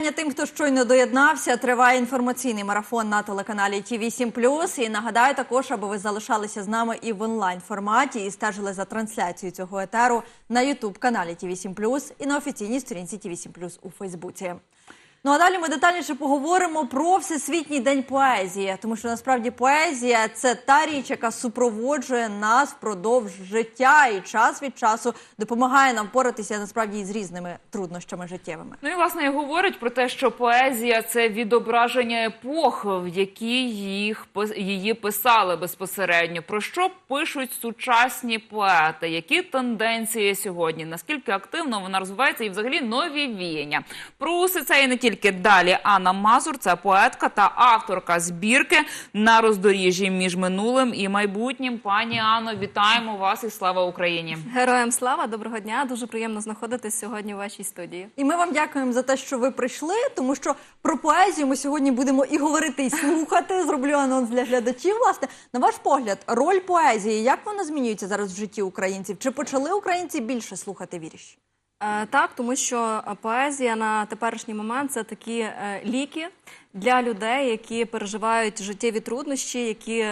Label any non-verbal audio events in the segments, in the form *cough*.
Тим, хто щойно доєднався, триває інформаційний марафон на телеканалі ТІВІ 7 І нагадаю також, аби ви залишалися з нами і в онлайн форматі і стежили за трансляцією цього етеру на Ютуб каналі ТІВІ 7 і на офіційній сторінці ТІВІ 7 у Фейсбуці. Ну а далі ми детальніше поговоримо про всесвітній день поезії, тому що насправді поезія це та річ, яка супроводжує нас впродовж життя і час від часу допомагає нам поратися насправді із різними труднощами життєвими. Ну і власне говорить про те, що поезія це відображення епох, в які їх її писали безпосередньо. Про що пишуть сучасні поети? Які тенденції сьогодні? Наскільки активно вона розвивається, і взагалі нові віяння? Про усе це і не тільки далі. Анна Мазур, це поетка та авторка збірки на роздоріжжі між минулим і майбутнім. Пані Анно, вітаємо вас і слава Україні! Героям слава, доброго дня. Дуже приємно знаходитись сьогодні у вашій студії. І ми вам дякуємо за те, що ви прийшли, тому що про поезію ми сьогодні будемо і говорити, і слухати. Зроблю анонс для глядачів. Власне, на ваш погляд, роль поезії, як вона змінюється зараз в житті українців? Чи почали українці більше слухати вірші? Е, так, тому що е, поезія на теперішній момент це такі е, ліки для людей, які переживають життєві труднощі, які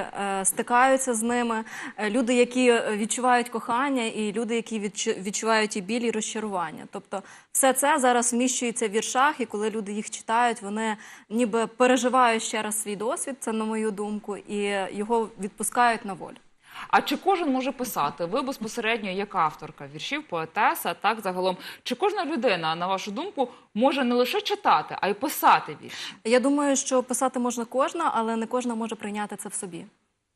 стикаються з ними, люди, які відчувають кохання, і люди, які відчу- відчувають і біль, і розчарування. Тобто, все це зараз вміщується в віршах, і коли люди їх читають, вони ніби переживають ще раз свій досвід, це на мою думку, і його відпускають на волю. А чи кожен може писати? Ви безпосередньо як авторка віршів, поетеса, так загалом. Чи кожна людина, на вашу думку, може не лише читати, а й писати вірші? Я думаю, що писати можна кожна, але не кожна може прийняти це в собі.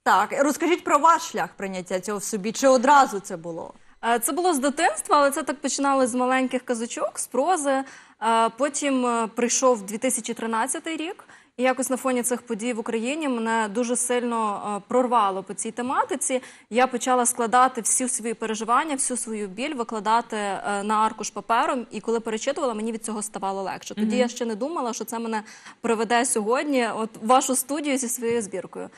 Так, розкажіть про ваш шлях прийняття цього в собі. Чи одразу це було? Е, Це було з дитинства, але це так починалося з маленьких казочок, з прози. Е, Потім е, прийшов 2013 рік, і якось на фоні цих подій в Україні мене дуже сильно е, прорвало по цій тематиці. Я почала складати всі свої переживання, всю свою біль, викладати е, на аркуш папером. І коли перечитувала, мені від цього ставало легше. Тоді я ще не думала, що це мене приведе сьогодні, от вашу студію зі своєю збіркою.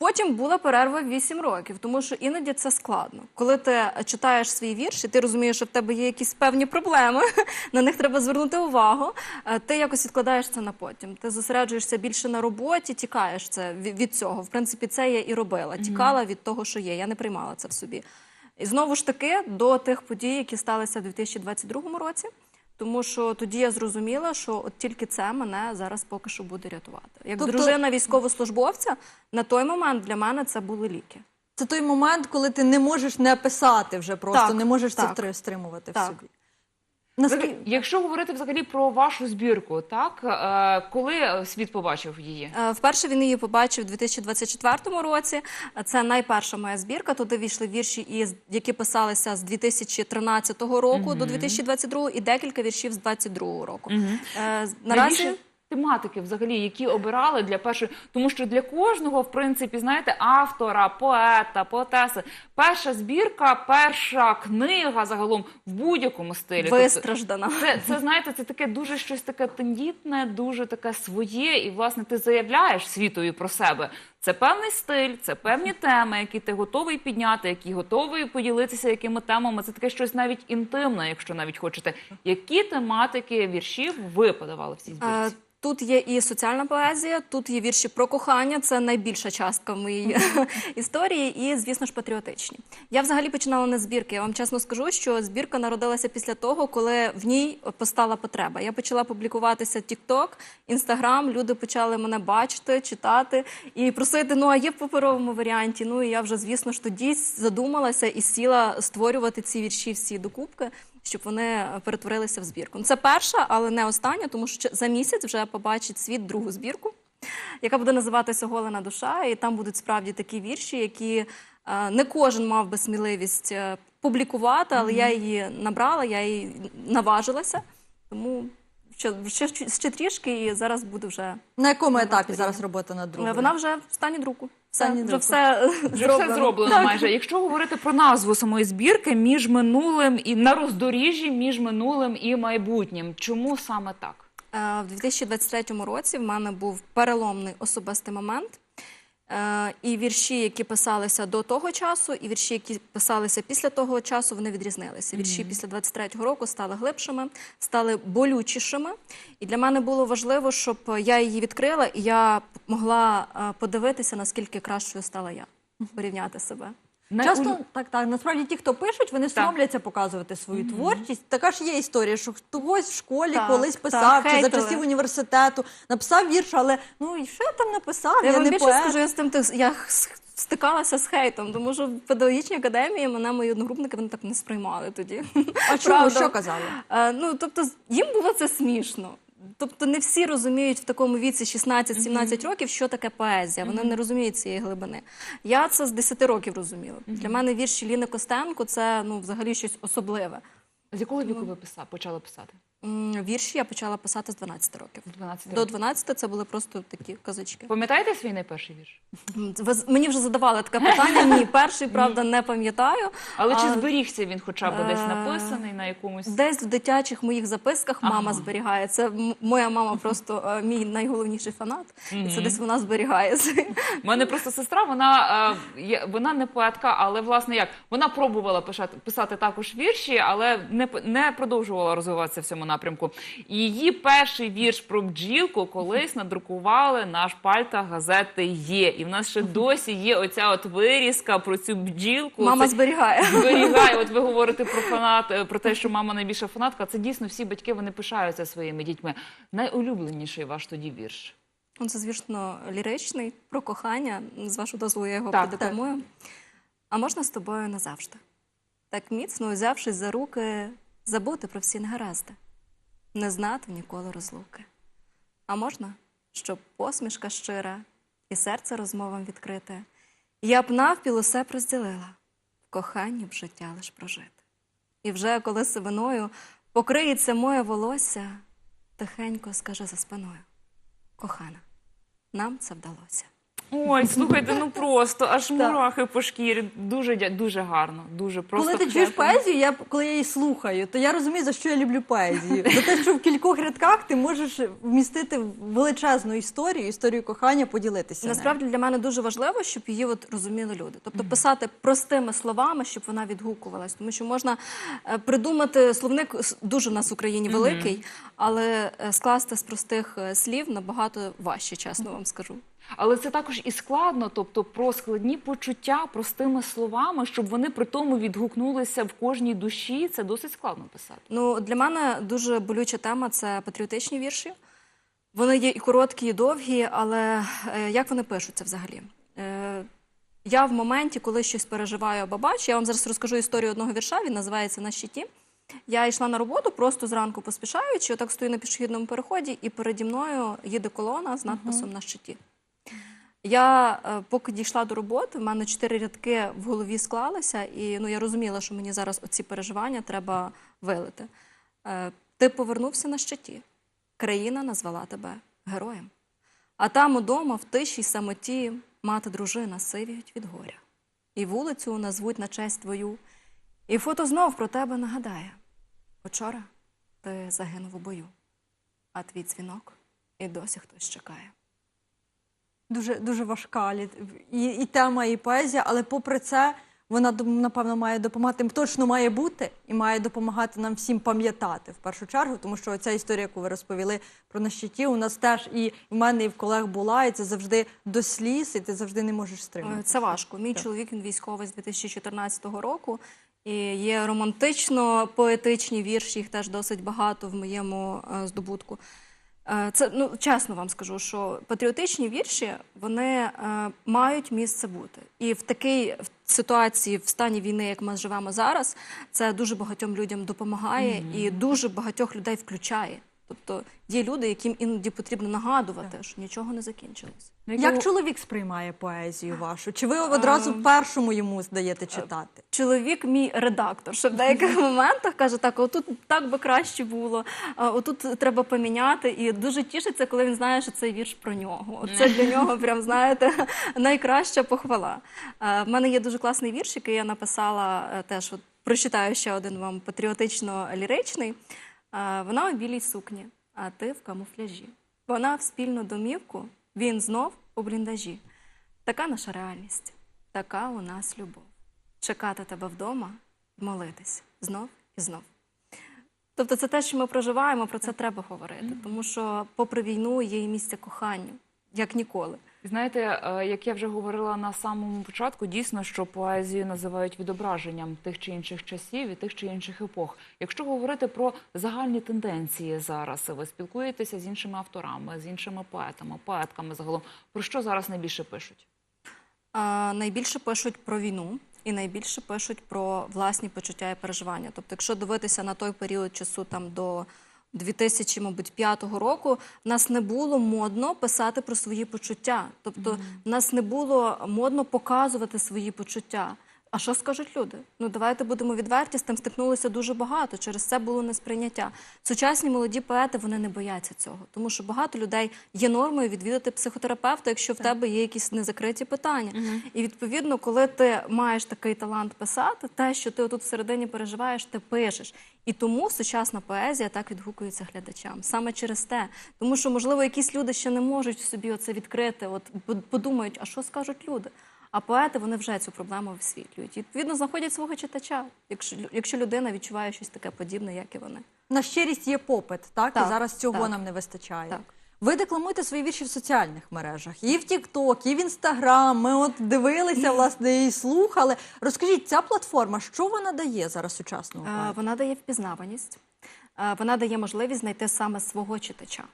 Потім була перерва 8 років, тому що іноді це складно. Коли ти читаєш свій вірш, і ти розумієш, що в тебе є якісь певні проблеми, *laughs* на них треба звернути увагу. е, Ти якось відкладаєш це на потім. Ти зосереджуєшся більше на роботі, тікаєш це від цього. В принципі, це я і робила. Тікала від того, що є. Я не приймала це в собі. І знову ж таки до тих подій, які сталися в 2022 році. Тому що тоді я зрозуміла, що от тільки це мене зараз поки що буде рятувати. Як Тобто- дружина військовослужбовця, на той момент для мене це були ліки. Це той момент, коли ти не можеш не писати вже просто, Так, не можеш так. це стримувати в собі. Наскільки... Якщо говорити взагалі про вашу збірку, так е, коли світ побачив її? Е, Вперше він її побачив у 2024 році. Це найперша моя збірка. Туди війшли вірші, які писалися з 2013 року до 2022 і декілька віршів з 2022 року. Угу. Наразі Найбільше тематики, взагалі, які обирали для першої, тому що для кожного, в принципі, знаєте, автора, поета, поетеси, перша збірка, перша книга загалом в будь-якому стилі. Тобто вистраждана. Це, це знаєте, це таке дуже щось таке тендітне, дуже таке своє, і власне ти заявляєш світові про себе. Це певний стиль, це певні теми, які ти готовий підняти, які готовий поділитися якими темами. Це таке щось навіть інтимне, якщо навіть хочете. Які тематики віршів ви подавали в цій Е, збірці? Тут є і соціальна поезія, тут є вірші про кохання. Це найбільша частка моїй *laughs* історії, і звісно ж патріотичні. Я взагалі починала не збірки. Я вам чесно скажу, що збірка народилася після того, коли в ній постала потреба. Я почала публікуватися TikTok, Instagram, Люди почали мене бачити, читати і просити. Ну а є в паперовому варіанті. Ну і я вже звісно ж тоді задумалася і сіла створювати ці вірші всі докупки щоб вони е, перетворилися в збірку. Ну, Це перша, але не остання, тому що за місяць вже побачить світ другу збірку, яка буде називатися Голена душа. І там будуть справді такі вірші, які е, не кожен мав би сміливість е, публікувати, але я її набрала, я її наважилася. Тому ще, ще, ще трішки, і зараз буде вже. На якому етапі зараз робота над другою? Вона вже в стані друку. Все, Стані вже все, зроблено. Все зроблено майже. Якщо говорити про назву самої збірки між минулим і на роздоріжжі між минулим і майбутнім, чому саме так? Е, В 2023 році в мене був переломний особистий момент. Е, І вірші, які писалися до того часу, і вірші, які писалися після того часу, вони відрізнилися. Вірші після 23-го року стали глибшими, стали болючішими. І для мене було важливо, щоб я її відкрила, і я могла е, подивитися, наскільки кращою стала я, порівняти себе. Часто так, так. Насправді ті, хто пишуть, вони Так. соромляться показувати свою творчість. Така ж є історія, що хтось в школі Так, колись так, писав чи за часів університету, написав вірш, але ну і що я там написав? Я, Я, не більше поет. скажу, я з тим я стикалася з хейтом, тому що в педагогічній академії мене мої одногрупники вони так не сприймали тоді. А чому що казали? Е, Ну тобто, їм було це смішно. Тобто не всі розуміють в такому віці 16-17 років, що таке поезія. Вони не розуміють цієї глибини. Я це з 10 років розуміла. Для мене вірші Ліни Костенко це ну взагалі щось особливе. З якого віку ви писали, почали писати? Вірші я почала писати з 12 років. З 12 До років. 12 це були просто такі казочки. Пам'ятаєте свій найперший вірш? Ви мені вже задавали таке питання. Ні, перший, правда, не пам'ятаю. Але чи А, зберігся він хоча б десь Е, написаний на якомусь. Десь в дитячих моїх записках мама Ага. зберігає. Це м- моя мама просто е, мій найголовніший фанат. І це десь вона зберігає. У мене просто сестра, вона, е, є- вона не поетка, але власне як вона пробувала писати, писати також вірші, але не, п- не продовжувала розвиватися в цьому напрямку. Її перший вірш про бджілку колись надрукували на шпальтах газети є. І в нас ще досі є оця от вирізка про цю бджілку. Мама Це- зберігає. зберігає. От ви говорите про фанат е, про те, що мама найбільша фанатка. Це дійсно всі батьки вони пишаються своїми дітьми. Найулюбленіший ваш тоді вірш. Ну, Це, звісно, ліричний про кохання. З вашого дозволу я його Так, продекламую. А можна з тобою назавжди? Так міцно узявшись за руки, забути про всі негаразди, не знати ніколи розлуки. А можна, щоб посмішка щира і серце розмовам відкрите, я б навпіл усе розділила, в коханні б життя лиш прожити. І вже коли сивиною покриється моє волосся, тихенько скаже за спиною. Кохана, нам це вдалося. Ой, слухайте, ну просто аж мурахи по шкірі. Дуже дя- дуже гарно. Дуже просто. коли ти чуєш поезію, я коли я її слухаю, то я розумію, за що я люблю поезію. За те, що в кількох рядках ти можеш вмістити величезну історію, історію кохання, поділитися. нею. Насправді для мене дуже важливо, щоб її от розуміли люди. Тобто писати простими словами, щоб вона відгукувалась. Тому що можна е, придумати словник с- дуже в нас в Україні великий, але е, скласти з простих е, слів набагато важче, чесно вам скажу. Але це також і складно, тобто про складні почуття простими словами, щоб вони при тому відгукнулися в кожній душі. Це досить складно писати. Ну, для мене дуже болюча тема це патріотичні вірші. Вони є і короткі, і довгі, але е, як вони пишуться взагалі? Е, я в моменті, коли щось переживаю або бачу, я вам зараз розкажу історію одного вірша, він називається На щиті. Я йшла на роботу просто зранку поспішаючи, отак стою на пішохідному переході, і переді мною їде колона з надписом на щиті. Я е, поки дійшла до роботи, в мене чотири рядки в голові склалися, і ну я розуміла, що мені зараз оці переживання треба вилити. Е, ти повернувся на щиті. Країна назвала тебе героєм. А там удома, в тиші й самоті, мати дружина сивіють від горя. І вулицю назвуть на честь твою, і фото знов про тебе нагадає. Учора ти загинув у бою, а твій дзвінок і досі хтось чекає. Дуже дуже важка і, і тема, і поезія, але попри це. Вона напевно має допомагати точно має бути і має допомагати нам всім пам'ятати в першу чергу, тому що ця історія, яку ви розповіли про на щиті, у нас теж і в мене, і в колег була, і це завжди до сліз, і ти завжди не можеш стримати. Це важко. Мій чоловік він військовий з 2014 року. І є романтично-поетичні вірші, їх теж досить багато в моєму е, здобутку. Е, Це ну чесно вам скажу, що патріотичні вірші вони е, мають місце бути. І в такій ситуації, в стані війни, як ми живемо зараз, це дуже багатьом людям допомагає і дуже багатьох людей включає. Тобто є люди, яким іноді потрібно нагадувати, що нічого не закінчилось. Як чоловік сприймає поезію вашу? Чи ви одразу першому йому здаєте читати? Чоловік мій редактор, що в *laughs* деяких моментах каже, так, отут так би краще було, а отут треба поміняти. І дуже тішиться, коли він знає, що цей вірш про нього. Це для нього, прям знаєте, *laughs* найкраща похвала. Е, В мене є дуже класний вірш, який я написала е, теж. От прочитаю ще один вам патріотично-ліричний. Е, Вона у білій сукні, а ти в камуфляжі. Вона в спільну домівку, він знов у бліндажі. Така наша реальність, така у нас любов. Чекати тебе вдома, молитись знов і знов. Тобто це те, що ми проживаємо, про це треба говорити, тому що, попри війну, є і місце коханню, як ніколи. Знаєте, е, як я вже говорила на самому початку, дійсно, що поезію називають відображенням тих чи інших часів і тих чи інших епох. Якщо говорити про загальні тенденції зараз, ви спілкуєтеся з іншими авторами, з іншими поетами, поетками загалом. Про що зараз найбільше пишуть? А, найбільше пишуть про війну і найбільше пишуть про власні почуття і переживання. Тобто, якщо дивитися на той період часу там до 2005 року, в нас не було модно писати про свої почуття. Тобто, в нас не було модно показувати свої почуття. А що скажуть люди? Ну давайте будемо відверті, з тим стикнулося дуже багато. Через це було несприйняття. Сучасні молоді поети вони не бояться цього, тому що багато людей є нормою відвідати психотерапевта, якщо в тебе є якісь незакриті питання. І відповідно, коли ти маєш такий талант писати, те, що ти тут всередині переживаєш, ти пишеш. І тому сучасна поезія так відгукується глядачам саме через те, тому що можливо якісь люди ще не можуть в собі оце відкрити. От подумають, а що скажуть люди. А поети вони вже цю проблему висвітлюють. І, відповідно, знаходять свого читача, якщо, якщо людина відчуває щось таке подібне, як і вони. На щирість є попит, так? Так, і зараз цього так. нам не вистачає. Так. Ви декламуєте свої вірші в соціальних мережах, і в Тікток, і в Інстаграм. Ми от дивилися, власне, і слухали. Розкажіть, ця платформа, що вона дає зараз сучасного Е. Вона дає впізнаваність, е, вона дає можливість знайти саме свого читача.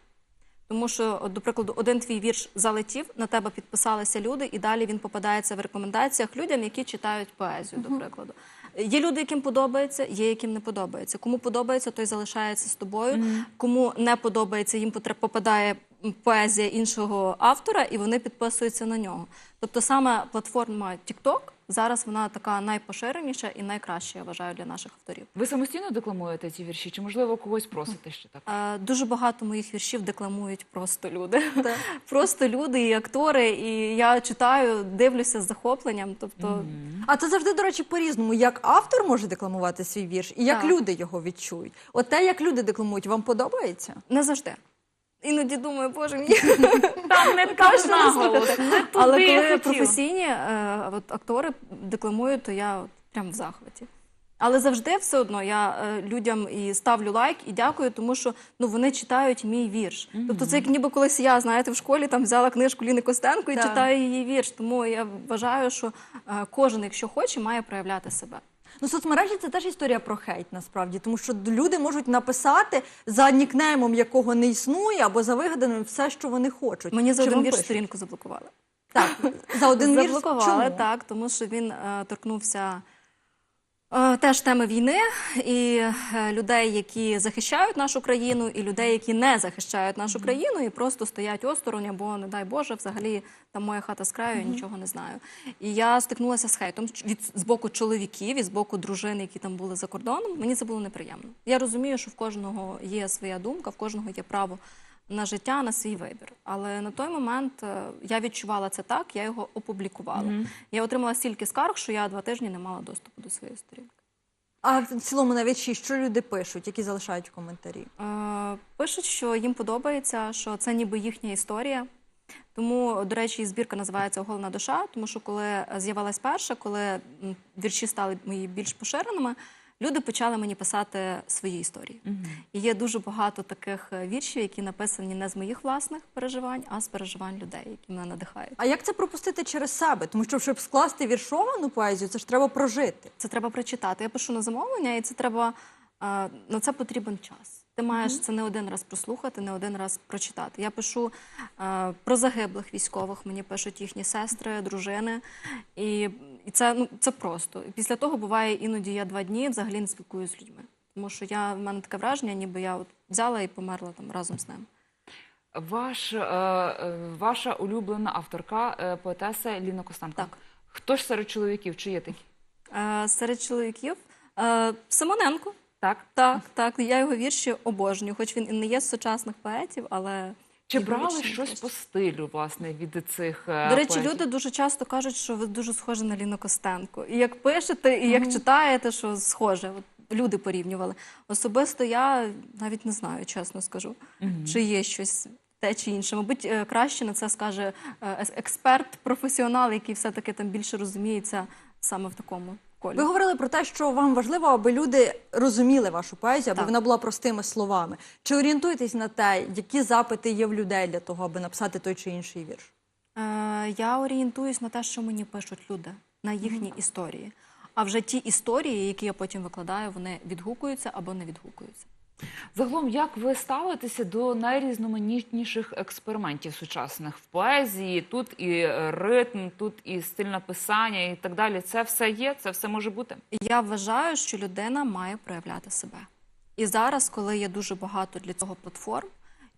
Тому що, до прикладу, один твій вірш залетів, на тебе підписалися люди, і далі він попадається в рекомендаціях людям, які читають поезію, до прикладу. Є люди, яким подобається, є яким не подобається. Кому подобається, той залишається з тобою. Кому не подобається, їм попадає поезія іншого автора, і вони підписуються на нього. Тобто саме платформа TikTok зараз вона така найпоширеніша і найкраща, я вважаю, для наших авторів. Ви самостійно декламуєте ці вірші, чи можливо когось просите ще так? Е, Дуже багато моїх віршів декламують просто люди. *laughs* Просто люди і актори. І я читаю, дивлюся з захопленням. Тобто, А це завжди, до речі, по-різному. Як автор може декламувати свій вірш, і як Так. люди його відчують. От те, як люди декламують, вам подобається? не завжди. Іноді думаю, боже мій. *laughs* Там не так наголос, слухати. не туди Але я коли хотіла. професійні е, от, актори декламують, то я от, прям в захваті. Але завжди все одно я е, людям і ставлю лайк і дякую, тому що ну вони читають мій вірш. Тобто, це як ніби колись я, знаєте, в школі там взяла книжку Ліни Костенко і Так. читаю її вірш. Тому я вважаю, що е, кожен, якщо хоче, має проявляти себе. Ну, соцмережі це теж історія про хейт, насправді, тому що люди можуть написати за нікнеймом, якого не існує, або за вигаданим все, що вони хочуть. Мені за Чи один вам вірш пишуть? сторінку заблокували. Так, за один *laughs* вірш. Заблокували, Чому? так, тому що він е, торкнувся теж теми війни і е, людей, які захищають нашу країну, і людей, які не захищають нашу країну, і просто стоять осторонь, або, не дай Боже, взагалі там моя хата з краю, я нічого не знаю. І я стикнулася з хейтом від з боку чоловіків і з боку дружин, які там були за кордоном. Мені це було неприємно. Я розумію, що в кожного є своя думка, в кожного є право на життя, на свій вибір. Але на той момент е, я відчувала це так, я його опублікувала. Я отримала стільки скарг, що я два тижні не мала доступу до своєї сторінки. А в цілому навіть що люди пишуть, які залишають коментарі. Е, Пишуть, що їм подобається, що це ніби їхня історія. Тому, до речі, і збірка називається Оголена душа, тому що коли е, з'явилась перша, коли вірші стали мої більш поширеними, люди почали мені писати свої історії. І є дуже багато таких е, віршів, які написані не з моїх власних переживань, а з переживань людей, які мене надихають. А як це пропустити через себе? Тому що, щоб скласти віршовану поезію, це ж треба прожити. Це треба прочитати. Я пишу на замовлення, і це треба е, на це потрібен час. Ти маєш це не один раз прослухати, не один раз прочитати. Я пишу е, про загиблих військових, мені пишуть їхні сестри, дружини. І, і це, ну, це просто. Після того буває іноді я два дні взагалі не спілкуюся з людьми. Тому що я, в мене таке враження, ніби я от взяла і померла там разом з ними. Ваш, е, е, ваша улюблена авторка, е, поетеса Ліна Костенко. Так. Хто ж серед чоловіків? Чи є такі? Е, серед чоловіків е, Симоненко. Так? Так, так, я його вірші обожнюю, хоч він і не є з сучасних поетів, але Чи брали щось по стилю, власне, від цих е, До речі, люди дуже часто кажуть, що ви дуже схожі на Ліну Костенко. І як пишете, і як читаєте, що схоже. Люди порівнювали. Особисто я навіть не знаю, чесно скажу, чи є щось те чи інше. Мабуть, е, краще на це скаже е, експерт, професіонал, який все-таки там більше розуміється саме в такому колі. Ви говорили про те, що вам важливо, аби люди розуміли вашу поезію, аби Так. вона була простими словами. Чи орієнтуєтесь на те, які запити є в людей для того, аби написати той чи інший вірш? Е, Я орієнтуюсь на те, що мені пишуть люди, на їхні історії. А вже ті історії, які я потім викладаю, вони відгукуються або не відгукуються. Загалом, як ви ставитеся до найрізноманітніших експериментів сучасних в поезії? Тут і ритм, тут і стиль написання, і так далі. Це все є, це все може бути. Я вважаю, що людина має проявляти себе. І зараз, коли є дуже багато для цього платформ,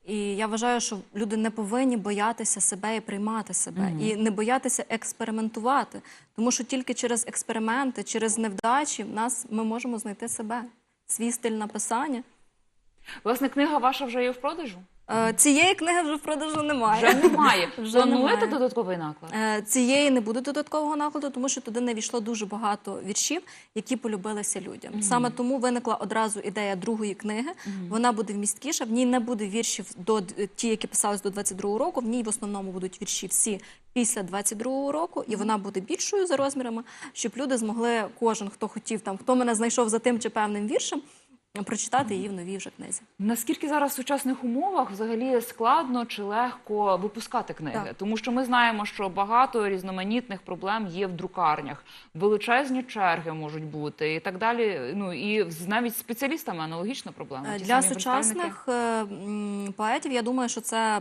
і я вважаю, що люди не повинні боятися себе і приймати себе, і не боятися експериментувати. Тому що тільки через експерименти, через невдачі в нас ми можемо знайти себе, свій стиль написання. Власне, книга ваша вже є в продажу? Е, Цієї книги вже в продажу немає. Вже немає. *laughs* Вже Плануєте немає. додатковий наклад? Е, Цієї не буде додаткового накладу, тому що туди не війшло дуже багато віршів, які полюбилися людям. Саме тому виникла одразу ідея другої книги. Вона буде вмісткіша. В ній не буде віршів до д- ті, які писались до 22-го року. В ній в основному будуть вірші всі після 22-го року, і вона буде більшою за розмірами, щоб люди змогли кожен, хто хотів там, хто мене знайшов за тим чи певним віршем, прочитати її в новій вже книзі. Наскільки зараз в сучасних умовах взагалі складно чи легко випускати книги? Так. Тому що ми знаємо, що багато різноманітних проблем є в друкарнях, величезні черги можуть бути і так далі. Ну і навіть спеціалістами аналогічна проблема. Ті Для сучасних е, поетів я думаю, що це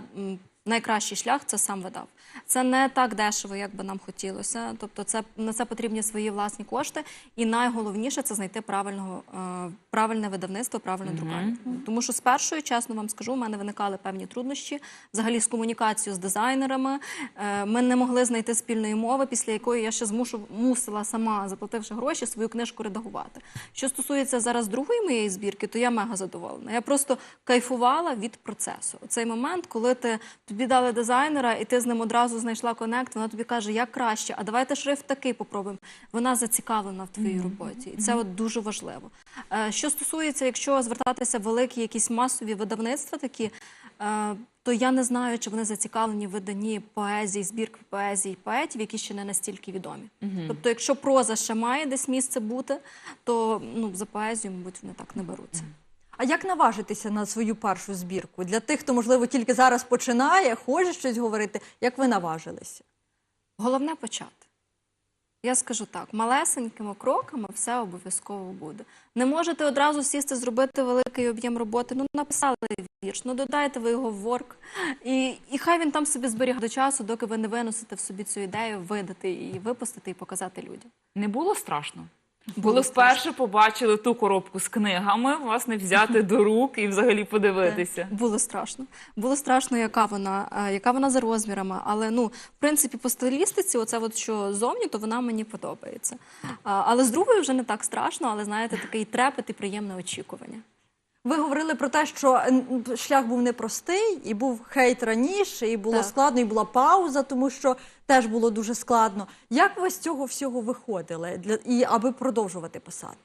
найкращий шлях це сам видав. Це не так дешево, як би нам хотілося. Тобто, це на це потрібні свої власні кошти, і найголовніше це знайти правильного е, правильне видавництво, правильне друкарню. Тому що спершу, чесно вам скажу, у мене виникали певні труднощі взагалі з комунікацією з дизайнерами. Е, Ми не могли знайти спільної мови, після якої я ще змушу мусила сама, заплативши гроші, свою книжку редагувати. Що стосується зараз другої моєї збірки, то я мега задоволена. Я просто кайфувала від процесу. Цей момент, коли ти тобі дали дизайнера, і ти з ним одразу знайшла конект, вона тобі каже, як краще, а давайте шрифт такий попробуємо. Вона зацікавлена в твоїй роботі, і це от дуже важливо. Е, Що стосується, якщо звертатися в великі якісь масові видавництва, такі. е, То я не знаю, чи вони зацікавлені в виданні поезії, збірки поезії поетів, які ще не настільки відомі. Тобто, якщо проза ще має десь місце бути, то ну за поезію, мабуть, вони так не беруться. А як наважитися на свою першу збірку? Для тих, хто, можливо, тільки зараз починає, хоче щось говорити, як ви наважилися? Головне почати. Я скажу так: малесенькими кроками все обов'язково буде. Не можете одразу сісти, зробити великий об'єм роботи. Ну, написали вірш, ну додайте ви його в ворк. І, і хай він там собі зберіг до часу, доки ви не виносите в собі цю ідею, видати її, випустити і показати людям. Не було страшно. Страшно. вперше побачили ту коробку з книгами, власне, взяти до рук і взагалі подивитися. Було страшно. Було страшно, яка вона, е, яка вона за розмірами. Але ну, в принципі, по стилістиці, оце от що зовні, то вона мені подобається. Але з другою вже не так страшно, але знаєте, такий трепет і приємне очікування. Ви говорили про те, що шлях був непростий, і був хейт раніше, і було Так. складно, і була пауза, тому що теж було дуже складно. Як ви з цього всього виходили для і аби продовжувати писати?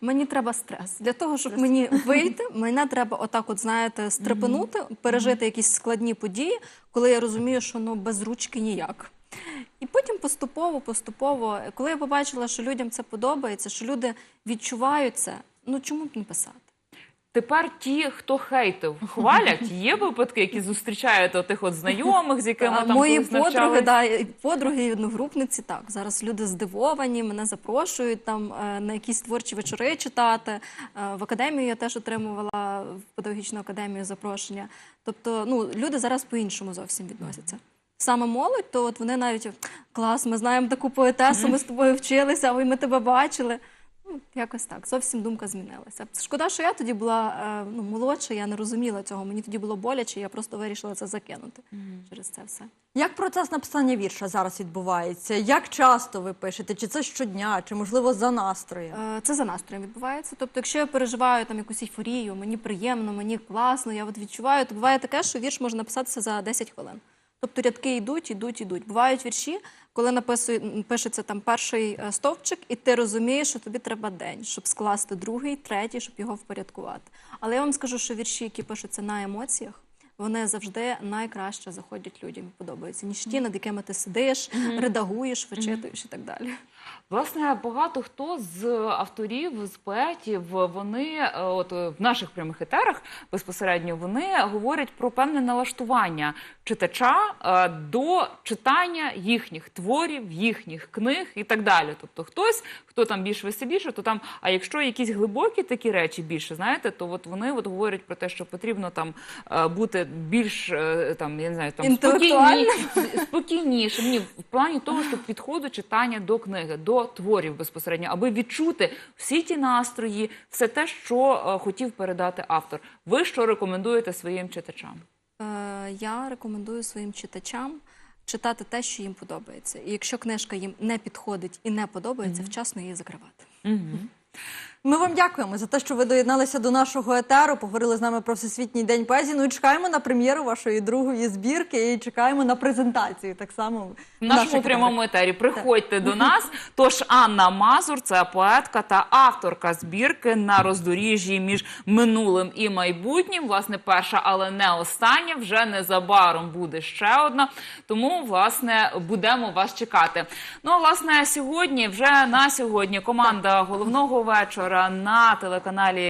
Мені треба стрес. Для того, щоб мені *laughs* вийти, мене треба отак, от знаєте, стрепенути, пережити якісь складні події, коли я розумію, що ну без ручки ніяк. І потім поступово, поступово, коли я побачила, що людям це подобається, що люди відчувають це, ну чому б не писати? Тепер ті, хто хейтив, хвалять. *laughs* Є випадки, які зустрічаєте тих от знайомих, з якими там Мої колись подруги, навчались? да, і подруги і одногрупниці, так. Зараз люди здивовані, мене запрошують там е, на якісь творчі вечори читати. Е, В академію я теж отримувала в педагогічну академію запрошення. Тобто, ну, люди зараз по-іншому зовсім відносяться. Саме молодь, то от вони навіть клас, ми знаємо таку поетесу, ми з тобою вчилися, ой, ми тебе бачили. Якось так, зовсім думка змінилася. Шкода, що я тоді була е, ну, молодша, я не розуміла цього. Мені тоді було боляче, я просто вирішила це закинути через це все. Як процес написання вірша зараз відбувається? Як часто ви пишете? Чи це щодня, чи можливо за настроєм? Е, Це за настроєм відбувається. Тобто, якщо я переживаю там якусь ейфорію, мені приємно, мені класно, я от відчуваю, то буває таке, що вірш може написатися за 10 хвилин. Тобто рядки йдуть, йдуть, йдуть. Бувають вірші, коли написує, пишеться там перший е, стовпчик, і ти розумієш, що тобі треба день, щоб скласти другий, третій, щоб його впорядкувати. Але я вам скажу, що вірші, які пишуться на емоціях, вони завжди найкраще заходять людям і подобаються, ніж ті, над якими ти сидиш, редагуєш, вичитуєш і так далі. Власне, багато хто з авторів, з поетів, вони е, от е, в наших прямих етерах безпосередньо вони говорять про певне налаштування читача е, до читання їхніх творів, їхніх книг і так далі. Тобто, хтось, хто там більш веселіше, то там. А якщо якісь глибокі такі речі більше, знаєте, то от вони от говорять про те, що потрібно там бути більш там, я не знаю, там спокійні- *laughs* спокійнішим. Ні, в плані того, що підходу читання до книги, до творів безпосередньо, аби відчути всі ті настрої, все те, що е, хотів передати автор. Ви що рекомендуєте своїм читачам? Е, Я рекомендую своїм читачам читати те, що їм подобається. І якщо книжка їм не підходить і не подобається, вчасно її закривати. Ми вам дякуємо за те, що ви доєдналися до нашого етеру. Поговорили з нами про Всесвітній день поезії. Ну і чекаємо на прем'єру вашої другої збірки і чекаємо на презентацію. Так само В нашому прямому етері приходьте до *laughs* нас. Тож Анна Мазур, це поетка та авторка збірки на роздоріжжі між минулим і майбутнім. Власне, перша, але не остання. Вже незабаром буде ще одна. Тому, власне, будемо вас чекати. Ну, а власне, сьогодні, вже на сьогодні, команда головного вечора на телеканалі.